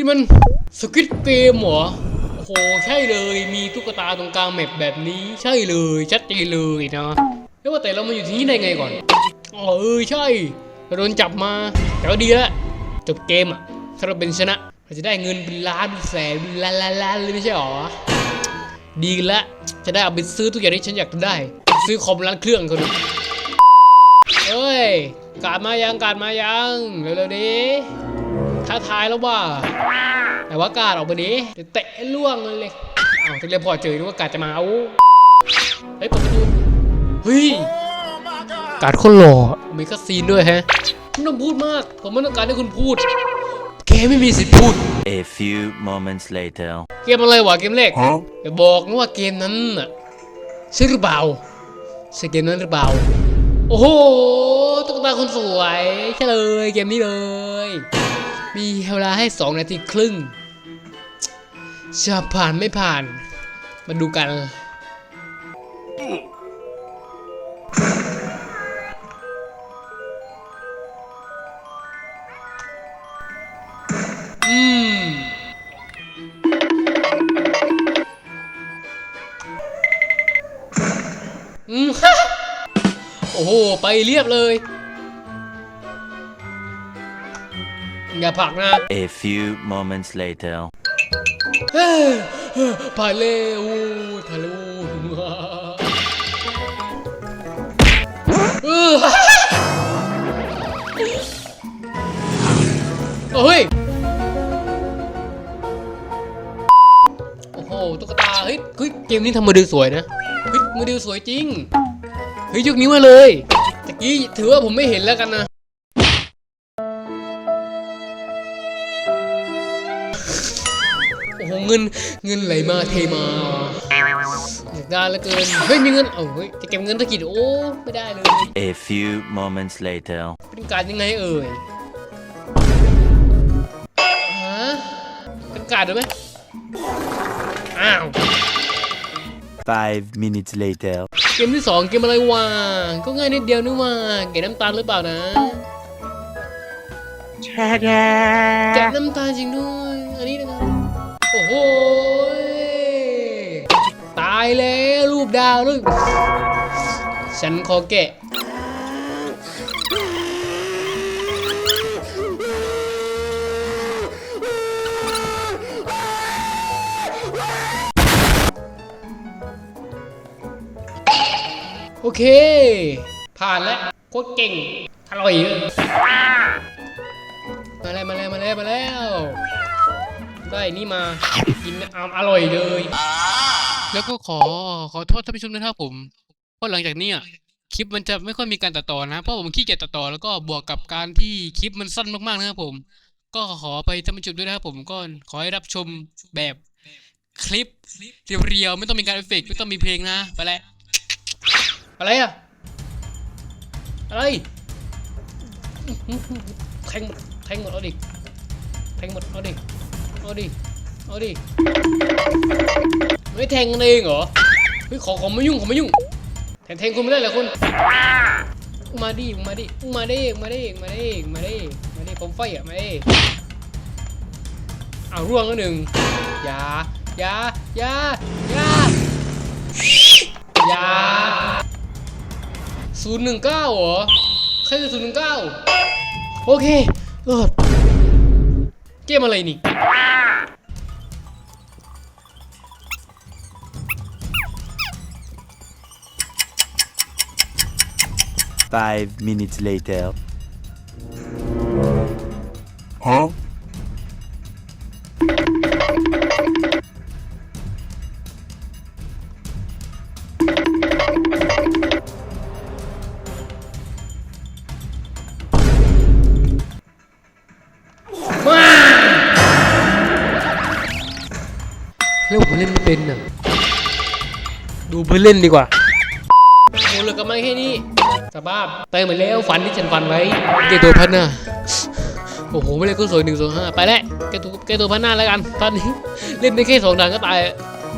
ที่มันสกิทเกมเหรอโอ้โหใช่เลยมีตุ๊กตาตรงกลางแมปแบบนี้ ใช่เลยชัดเจนเลยนะแล้วว่าแต่เรามาอยู่ที่นี่ได้ไงก่อนอ๋อเออใช่เราโดนจับมาแต่ก็ดีล้วจบเกมอะถ้าเราเป็นชนะเราจะได้เงินเป็นล้านเป็นแสนเป็นล้านล้านล้านเลยไม่ใช่หรอดีละจะได้เอาไปซื้อทุกอย่างที่ฉันอยากได้ ซื้อคอมร้านเครื่องเขาดูเอ้ยการมายังการมายังเร็วๆดิ ท้าทายแล้วว่าแต่ว่าการออกมาดิเดี๋ยวเตะให้ล่วงเลยอ้าวถึงเรียกพอเจอนึกว่ากาจะมาเอาเฮ้ยเปิดประตูเฮ้ยการคนหล่อมีคัสซีนด้วยแฮะไม่ต้องพูดมาก ผมไม่ต้องการให้คุณพูดแกไม่มีสิทธิ์พูด A few moments later. เกมอะไรวะเกมแรกอย่าบอกนะว่าเกมนั้นน่ะใช่หรือเปล่าใช่เกมนั้นหรือเปล่า โอ้โหตุ๊กตาคนสวยใช่เลยเกมนี้เลย มีเวลาให้ 2 นาทีครึ่ง จะผ่านไม่ผ่าน มาดูกัน อืม อืม โอ้โห ไปเรียบเลย อย่าผลักนะ A few moments later. เฮ้ยผ่านเร็วผ่านเร็วเออเฮ้ย โอ้โห ตุ๊กตา เฮ้ยเฮ้ยเกมนี้ทำโมเดลสวยนะ เฮ้ยโมเดลสวยจริง เฮ้ย ยกนิ้วมาเลยตะกี้ถือว่าผมไม่เห็นแล้วกันนะ โอ้โหเงินเงินไหลมาเทมาอยากได้เหลือเกินเฮ้ยมีเงินเอาเฮ้ยจะเก็บเงินตะกี้โอ้ไม่ได้เลย A few moments later. เป็นการยังไงเอ่ยฮะเป็นการด้วยไหมอ้าว Five minutes later. เกมที่สองเกมอะไรวะก็ง่ายนิดเดียวนี่ว่าแกะน้ำตาลหรือเปล่านะแกะน้ำตาลจริงด้วย อันนี้นะครับ โอ้โหตายแล้วรูปดาวรูปฉันขอแกะโอเค ผ่านแล้วโคตรเก่ง อร่อยเลยมาแล้วมาแล้วมาแล้วมาแล้ว ได้นี่มากินอามอร่อยเลย แล้วก็ขอขอโทษท่านผู้ชมด้วยนะครับผมเพราะหลังจากเนี้ยคลิปมันจะไม่ค่อยมีการตัดต่อนะเพราะผมขี้เกียจตัดต่อแล้วก็บวกกับการที่คลิปมันสั้นมากๆนะครับผม ก็ขอไปท่านผู้ชมด้วยนะครับผมก็ขอให้รับชมแบบคลิปเรียวๆไม่ต้องมีการเอฟเฟกต์ไม่ต้องมีเพลงนะไปแล้วอะไรอะอะไรแทงหมดแทงหมดเอาดิแทงหมดเอาดิ เอาดิ เอาดิ ไม่แทงกันเองเหรอ เฮ้ยขอขอไม่ยุ่งขอไม่ยุ่ง แทงแทงคุณไม่ได้เหรอคุณ มาดิ มาดิ มาดิ มาดิ มาดิ มาดิ มาดิผมไฟอะมาดิเอาร่วงแล้วหนึ่งอย่าอย่าอย่าอย่าอย่าศูนย์หนึ่งเก้าเหรอใครคือศูนย์หนึ่งเก้าโอเคเออเกมอะไรนี่ Five minutes later. Huh? มาแล้วผมเล่นไม่เป็นน่ะ ดูเพื่อนเล่นดีกว่าโอ้เหลือกันมาแค่นี้ สภาพเติมไปแล้วฝันที่ฉันฝันไว้เกตัวพันน่ะโอ้โหไม่เล่นก็สวยหนึ่งสองห้าไปแล้วเกตัวเกตัวพันหน้าแล้วกัน ตอนนี้เล่นได้แค่สองด่านก็ตาย